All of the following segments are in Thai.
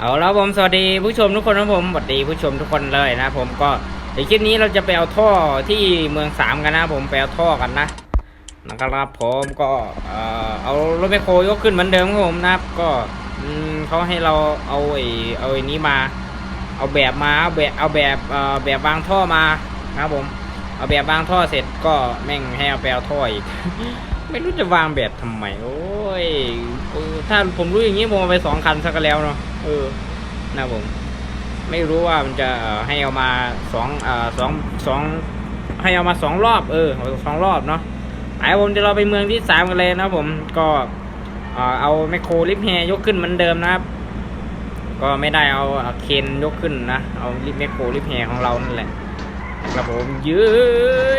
เอาแล้วผมสวัสดีผู้ชมทุกคนนะผมสวัสดีผู้ชมทุกคนเลยนะ ผมก็ในคลิปนี้เราจะไปเอาท่อที่เมืองสามกันนะ ผมไปเอาท่อกันนะนะครับผมก็เอารถแมคโครยกขึ้นเหมือนเดิมครับผมนะครับ ก็เขาให้เราเอาไอ้เอาไอ้นี้มา เอาแบบมาเอาแบบเอาแบบแบบวางท่อมานะครับผมเอาแบบวางท่อเสร็จก็แม่งให้เอาไปเอาท่ออีกไม่รู้จะวางแบบทำไมโอ้ยถ้าผมรู้อย่างนี้ผมเอาไปสองคันสักก็แล้วเนาะ ออนะผม ไม่รู้ว่ามันจะให้เอามาสองอ่อสองสองให้เอามาสองรอบเออสองรอบเนาะไอ้ผมจะเราไปเมืองที่สามกันเลยนะผมก็เอาแมคโครลิฟแฮร์ยกขึ้นเหมือนเดิมนะครับ ก็ไม่ได้เอาเคนยกขึ้นนะ เอาลิฟแมคโครลิฟแฮร์ของเรานั่นแหละครับผมยื้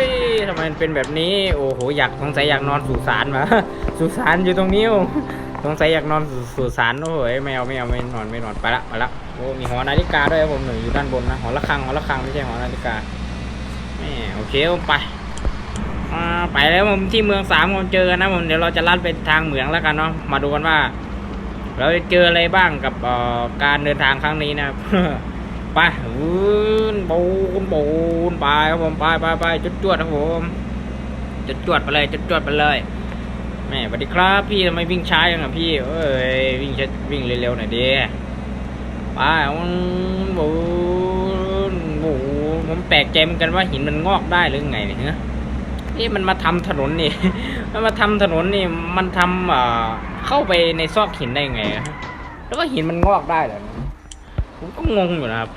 ยทำไมเป็นแบบนี้ โอ้โห อยากสงสัยอยากนอนสุสานมา สุสานอยู่ตรงนี้ สงสัยอยากนอนสุสุสานโอ้ยไม่เอาไม่เอาไม่นอนไม่นอนไปละไปละโอ้มีหอนาฬิกาด้วยผมหนูอยู่ด้านบนนะหอระฆังหอระฆังไม่ใช่หอนาฬิกาแม่โอเคไปไปแล้วผมที่เมืองสามผมเจอกันนะผมเดี๋ยวเราจะลัดไปทางเหมืองแล้วกันเนาะมาดูกันว่า เราจะเจออะไรบ้างกับการเดินทางครั้งนี้นะครับไปวูนปูนปูนไปครับผมไปไปไปจุดจวดครับผมจุดจวดไปเลยจุดจวดไปเลย แม่สวัสดีครับ พี่ทำไมวิ่งช้าอย่างอะพี่ เอ้ยวิ่งช้าวิ่งเร็วๆหน่อยดิไปวูนปูนปูผมแปลกใจเหมือนกันว่าหินมันงอกได้หรือไงเนี่ยฮะเอ๊ะมันมาทำถนนนี่มันมาทำถนนนี่มันทำเอ่อเข้าไปในซอกหินได้ไงแล้วก็หินมันงอกได้เหรอผมก็งงอยู่นะครับ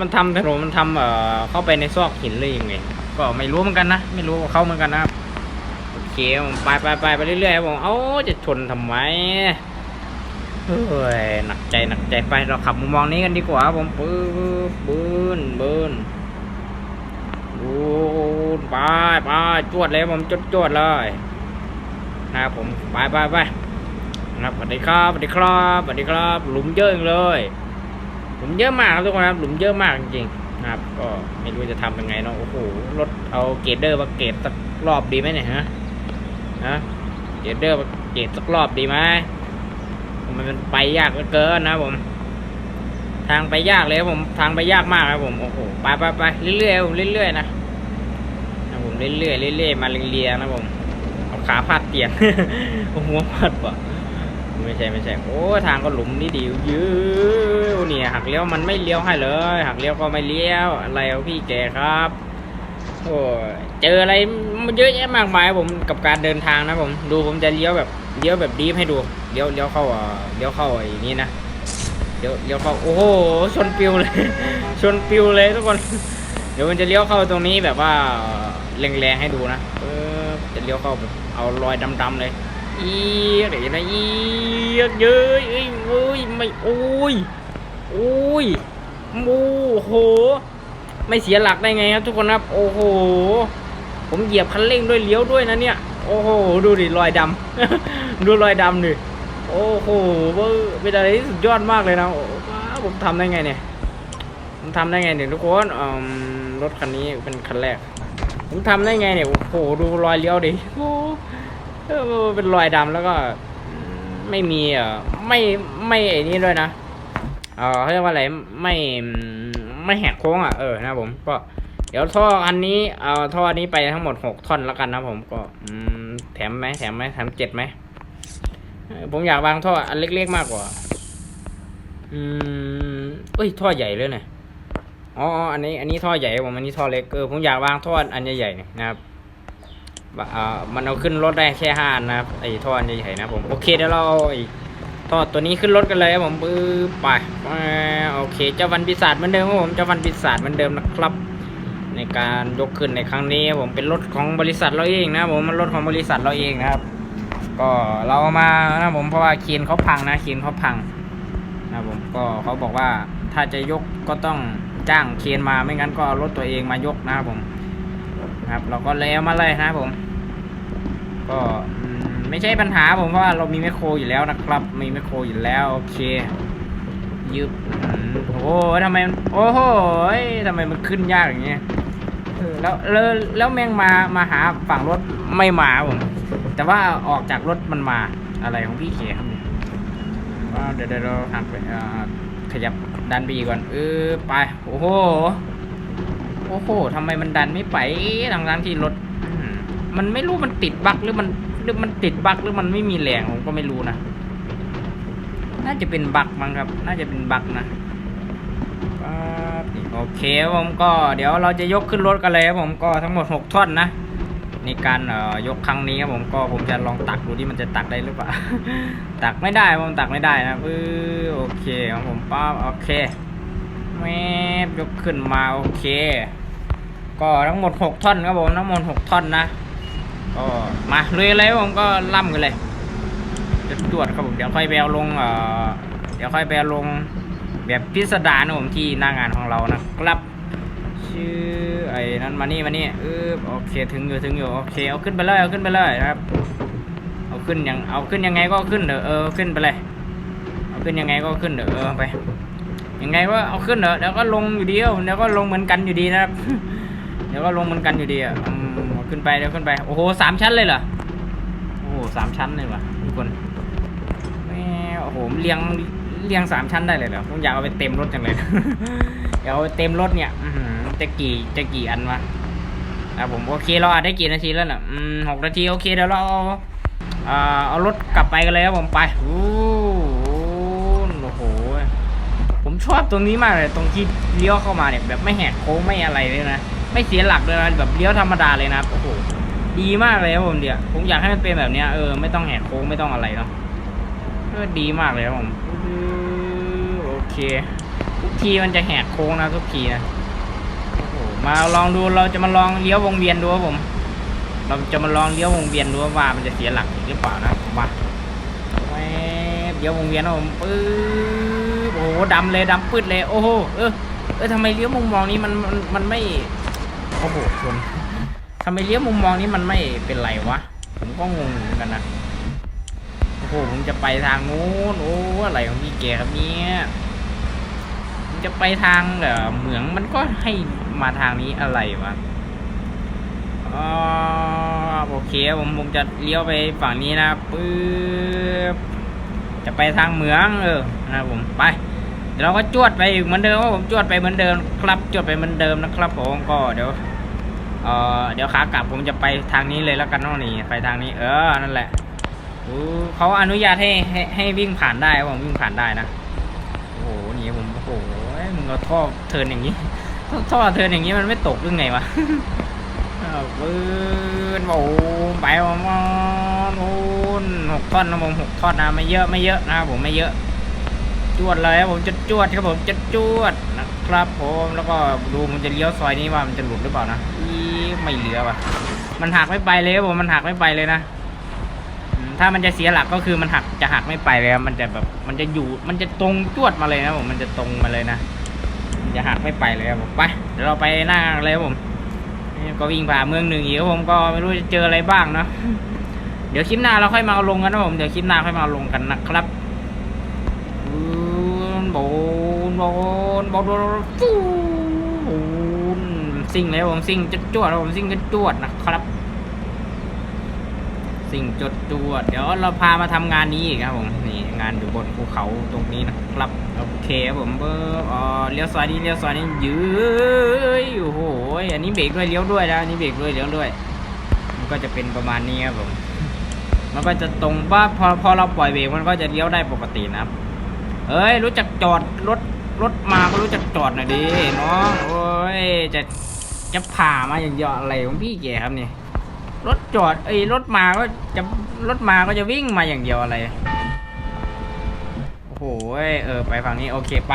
มันทำถนนมันทำเอ่อเข้าไปในซอกหินเลยยังไง ก็ไม่รู้เหมือนกันนะไม่รู้เขาเหมือนกันนะครับ เคผมไปไปไปไปเรื่อยๆผมเอ้าจะชนทำไมเฮ้ยหนักใจหนักใจไปเราขับมุมมองนี้กันดีกว่าผมปื้นปื้นปื้นบูนไปไปจวดเลยผมจวดจวดเลยนะครับผมไปไปไปครับสวัสดีครับสวัสดีครับสวัสดีครับ หลุมเยอะเลยหลุมเยอะมากทุกคนครับหลุมเยอะมากจริงๆนะครับ ก็ไม่รู้จะทำยังไงเนาะโอ้โหรถเอาเกรเดอร์มาเกรดสักรอบดีไหมเนี่ยฮะ ฮะเกรดเดอร์เกรดสักรอบดีไหมมันมันไปยากเกินนะผม ทางไปยากเลยครับผมทางไปยากมากครับผมโอ้โหไปไปไปเรื่อยๆเรื่อยๆนะนะผมเรื่อยๆเรื่อยๆมาเรียงๆนะผมเอาขาพาดเตียงหัวพาดบ่ไม่ใช่ไม่ใช่โอ้ทางก็หลุมนี่ดียือเนี่ยหักเลี้ยวมันไม่เลี้ยวให้เลย หักเลี้ยวก็ไม่เลี้ยวอะไรเอาพี่แกครับ โอ้เจออะไรเยอะแยะมากมายครับผมกับการเดินทางนะผมดูผมจะเลี้ยวแบบเลี้ยวแบบดีฟให้ดูเลี้ยวเลี้ยวเข้าอะเลี้ยวเข้าไอ้นี่นะเลี้ยวเลี้ยวเข้าโอ้โหชนปิวเลย ชนปิวเลยทุกคนเดี๋ยวมันจะเลี้ยวเข้าตรงนี้แบบว่าแรงๆให้ดูนะเออจะเลี้ยวเข้าแบบเอารอยดำๆเลยอีเดี๋ยวนะอีเยอะเอ้ยเอ้ยไม่โอ้ยโอ้ยโอ้โห ไม่เสียหลักได้ไงครับทุกคนครับ โอ้โห ผมเหยียบคันเร่งด้วยเลี้ยวด้วยนะเนี่ย โอ้โห ดูดิรอยดำ ดูรอยดำดิ โอ้โหเว้ยเป็นอะไรที่สุดยอดมากเลยนะโอ้ผมทำได้ไงเนี่ย ผมทำได้ไงเนี่ยทุกคนรถคันนี้เป็นคันแรก ผมทำได้ไงเนี่ย โอ้โห ดูรอยเลี้ยวดิโอ้เป็นรอยดำแล้วก็ ไม่มีอ่อไม่ไม่ไอ้นี่ด้วยนะเออเขาเรียกว่าอะไรไม่ ไม่แหกโค้งอะเออนะผมก็เดี๋ยวท่ออันนี้เอาท่ออันนี้ไปทั้งหมดหกท่อนแล้วกันนะผมก็อืมแถมไหมแถมไหมแถมเจ็ดไหมผมอยากวางท่ออันเล็กๆมากกว่า อืมเอ้ยท่อใหญ่เลยเนี่ยอ๋ออันนี้ อันนี้ท่อใหญ่ผมอันนี้ท่อเล็กเออผมอยากวางท่ออันใหญ่ๆเนี่ยนะครับอ่ามันเอาขึ้นรถได้แค่ห้านะครับไอ้ท่ออันใหญ่ๆนะผมโอเคเดี๋ยวเราอาไอ้ ท่อตัวนี้ขึ้นรถกันเลยครับผมปื๊บไปโอเคเจ้าวันปีศาจเหมือนเดิมครับผมเจ้าวันปีศาจเหมือนเดิมนะครับ ในการยกขึ้นในครั้งนี้ผมเป็นรถของบริษัทเราเองนะผมมันรถของบริษัทเราเองนะครับ ก็เรามานะผมเพราะว่าเคียนเขาพังนะเคียนเขาพังนะผมก็เขาบอกว่าถ้าจะยกก็ต้องจ้างเคียนมาไม่งั้นก็เอารถตัวเองมายกนะครับผมครับ เราก็แล้วมาเลยนะผม ก็ม ไม่ใช่ปัญหาผมเพราะว่าเรามีแมคโครอยู่แล้วนะครับ มีแมคโครอยู่แล้วโอเคยึบอืมโอ้โหทำไมโอ้โหทำไมมันขึ้นยากอย่างเงี้ยเออแล้วแล้วแล้วแม่งมามาหาฝั่งรถไม่มาครับผมแต่ว่าออกจากรถมันมาอะไรของพี่เคครับเนี่ยเออ่าเดี๋ยวเดี๋ยวเราหักไปอ่าขยับดันไปอีกก่อนเออไปโอ้โหโอ้โหทำไมมันดันไม่ไปทางด้านที่รถอืมมันไม่รู้มันติดบั๊กหรือมัน หรือมันติดบั๊กหรือมันไม่มีแรงผมก็ไม่รู้นะ น่าจะเป็นบั๊กมั้งครับ น่าจะเป็นบั๊กนะโอเคครับผมก็เดี๋ยวเราจะยกขึ้นรถกันเลยครับผมก็ทั้งหมดหกท่อนนะในการเอ่อยกครั้งนี้ครับผมก็ผมจะลองตักดูที่มันจะตักได้หรือเปล่า ตักไม่ได้ผมตักไม่ได้นะปื้อโอเคครับผมป้าบโอเคแม่ยกขึ้นมาโอเค ก็ทั้งหมดหกท่อนครับผมทั้งหมดหกท่อนนะ ก็มาเลยเลยครับผมก็ล่ำกันเลยจะตรวจครับผมเดี๋ยวค่อยไปเอาลงเอ่อเดี๋ยวค่อยไปเอาลงแบบพิสดารนะผมที่หน้างานของเรานะครับชื่อไอ้นั้นมานี่มานี่เออโอเคถึงอยู่ถึงอยู่โอเคเอาขึ้นไปเลยเอาขึ้นไปเลยนะครับ เอาขึ้นยังเอาขึ้นยังไงก็ขึ้นเถอะเออขึ้นไปเลย เอาขึ้นยังไงก็ขึ้นเถอะเออไปยังไงก็เอาขึ้นเถอะเดี๋ยวก็ลงอยู่ดีเดี๋ยวก็ลงเหมือนกันอยู่ดีนะครับเดี๋ยวก็ลงเหมือนกันอยู่ดีอะ ขึ้นไปเดี๋ยวขึ้นไป โอ้โหสามชั้นเลยเหรอ โอ้โหสามชั้นเลยวะทุกคนแม่โอ้โหเรียงเรียงสามชั้นได้เลยเหรอผมอยากเอาไปเต็มรถจังเลยอยากเอาไปเต็มรถเนี่ยออืจะกี่จะกี่อันวะอะผมโอเคเราอัดได้กี่นาทีแล้วน่ะอืมหกนาทีโอเคเดี๋ยวเราเอาเอารถกลับไปกันเลยครับผมไปโอ้โหโอ้โหผมชอบตรงนี้มากเลยตรงที่เลี้ยวเข้ามาเนี่ยแบบไม่แหกโค้งไม่อะไรเลยนะ ไม่เสียหลักเลยนะแบบเลี้ยวธรรมดาเลยนะโอ้โหดีมากเลยครับผมเดี๋ยวผมอยากให้มันเป็นแบบเนี้ยเออไม่ต้องแหกโค้งไม่ต้องอะไรเนาะเออดีมากเลยครับผมโอเคทุกทีมันจะแหกโค้งนะทุกทีนะโอ้โหมาลองดูเราจะมาลองเลี้ยววงเวียนดูครับผม เราจะมาลองเลี้ยววงเวียนดูว่ามันจะเสียหลักหรือเปล่านะมาแวบเลี้ยววงเวียนนะผมปึ๊บโอ้โหดำเลยดำปืดเลยโอ้โหเออเออทำไมเลี้ยวมุมมองนี้มันมันมันไม่ โอ้โหชนทำไมเลี้ยวมุมมองนี้มันไม่เป็นไรวะ ผมก็งงเหมือนกันนะ โอ้โห ผมจะไปทางนู้น โอ้อะไรของพี่แกครับเนี่ยผมจะไปทางเอ่อเหมืองมันก็ให้มาทางนี้อะไรวะอ๋อโอเคผมผมจะเลี้ยวไปฝั่งนี้นะปึ๊บจะไปทางเหมืองเออนะผมไป เดี๋ยวเราก็จวดไปอีกเหมือนเดิมครับผมจวดไปเหมือนเดิมครับจวดไปเหมือนเดิมนะครับผมก็เดี๋ยวเออเดี๋ยวขากลับผมจะไปทางนี้เลยแล้วกันน้องนี่ไปทางนี้ เออนั่นแหละเขาอนุญาตให้ให้ให้วิ่งผ่านได้ผมวิ่งผ่านได้นะโอ้โหนี่ผมโอ้โหมึงเอาท่อเทินอย่างนี้ท่อเทินอย่างนี้มันไม่ตกหรือไงวะปืนโอ้ไปมาโอ้นหกท่อนนะผมหกท่อนนะไม่เยอะไม่เยอะนะผมไม่เยอะ จวดเลยครับผมจะจวดครับผมจะจวดนะครับผมแล้วก็ดูมันจะเลี้ยวซอยนี้ว่ามันจะหลุดหรือเปล่านะอีไม่เหลือว่ะ มันหักไม่ไปเลยครับผมมันหักไม่ไปเลยนะถ้ามันจะเสียหลักก็คือมันหักจะหักไม่ไปเลยครับมันจะแบบมันจะอยู่มันจะตรงจวดมาเลยนะผมมันจะตรงมาเลยนะจะหักไม่ไปเลยครับผมไปเดี๋ยวเราไปหน้าเลยครับผมก็วิ่งผ่านเมืองหนึ่งอีกครับผมก็ไม่รู้จะเจออะไรบ้างเนอะเดี๋ยวคลิปหน้าเราค่อยมาลงกันนะผมเดี๋ยวคลิปหน้าค่อยมาลงกันนะครับนโบนโบนโบนโบนฟูนซิ่งเลยครับผมซิ่งจดจวดผมซิ่งจดจวดนะครับ สิ่งจดจวด เดี๋ยวเราพามาทำงานนี้อีกครับผมนี่งานอยู่บนภูเขาตรงนี้นะครับโอเคครับผมเบอร์อ๋อเลี้ยวซ้ายนี่เลี้ยวซ้ายนี่ยืยโอ้โหอันนี้เบรกด้วยเลี้ยวด้วยนะอันนี้เบรกด้วยเลี้ยวด้วย มันก็จะเป็นประมาณนี้ครับผมมันก็จะตรงว่าพอพอเราปล่อยเบรกมันก็จะเลี้ยวได้ปกตินะครับเอ้ยรู้จักจอดรถ รถมาก็รู้จักจอดหน่อยดิน้องโอ้ยจะจะผ่ามาอย่างเดียวอะไรของพี่แกครับเนี่ยรถจอดเอ้รถมาก็จะรถมาก็จะวิ่งมาอย่างเดียวอะไรโอ้โหเออไปฝั่งนี้โอเคไป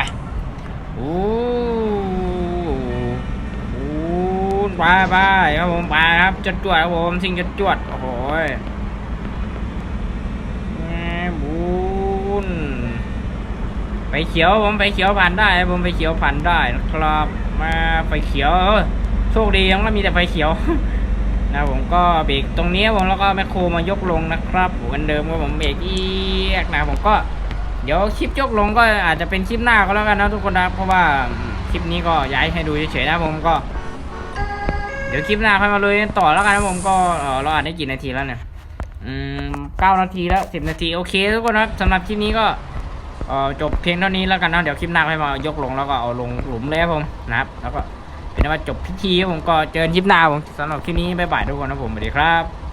โอ้โหไปไปครับผมไปครับจดจวดครับผมสิ่งจดจวดโอ้โหแม่บุญ ไปเขียวผมไปเขียวผ่านได้ ผมไปเขียวผ่านได้นะครับมาไปเขียวโชคดียังไม่มีแต่ไฟเขียวนะผมก็เบรกตรงนี้ผมแล้วก็แมคโครมายกลงนะครับเหมือนเดิมก็ผมเบรกเอียกนะผมก็เดี๋ยวคลิปยกลงก็อาจจะเป็นคลิปหน้าก็แล้วกันนะทุกคนนะเพราะว่าคลิปนี้ก็ย้ายให้ดูเฉยๆนะผมก็ เดี๋ยวคลิปหน้าค่อยมาเลยต่อแล้วกันนะผมก็เออเราอ่านได้กี่นาทีแล้วเนี่ยอืมเก้านาทีแล้วสิบนาทีโอเคทุกคนครับสำหรับคลิปนี้ก็ เอ่อจบเพียงเท่านี้แล้วกันนะเดี๋ยวคลิปหน้าให้มายกลงแล้วก็เอาลงหลุมเลยครับผมนะครับ แล้วก็เป็นว่าจบพิธีผมก็เจอคลิปหน้าผมสำหรับคลิปนี้บ๊ายบายทุกคนนะผมสวัสดีครับ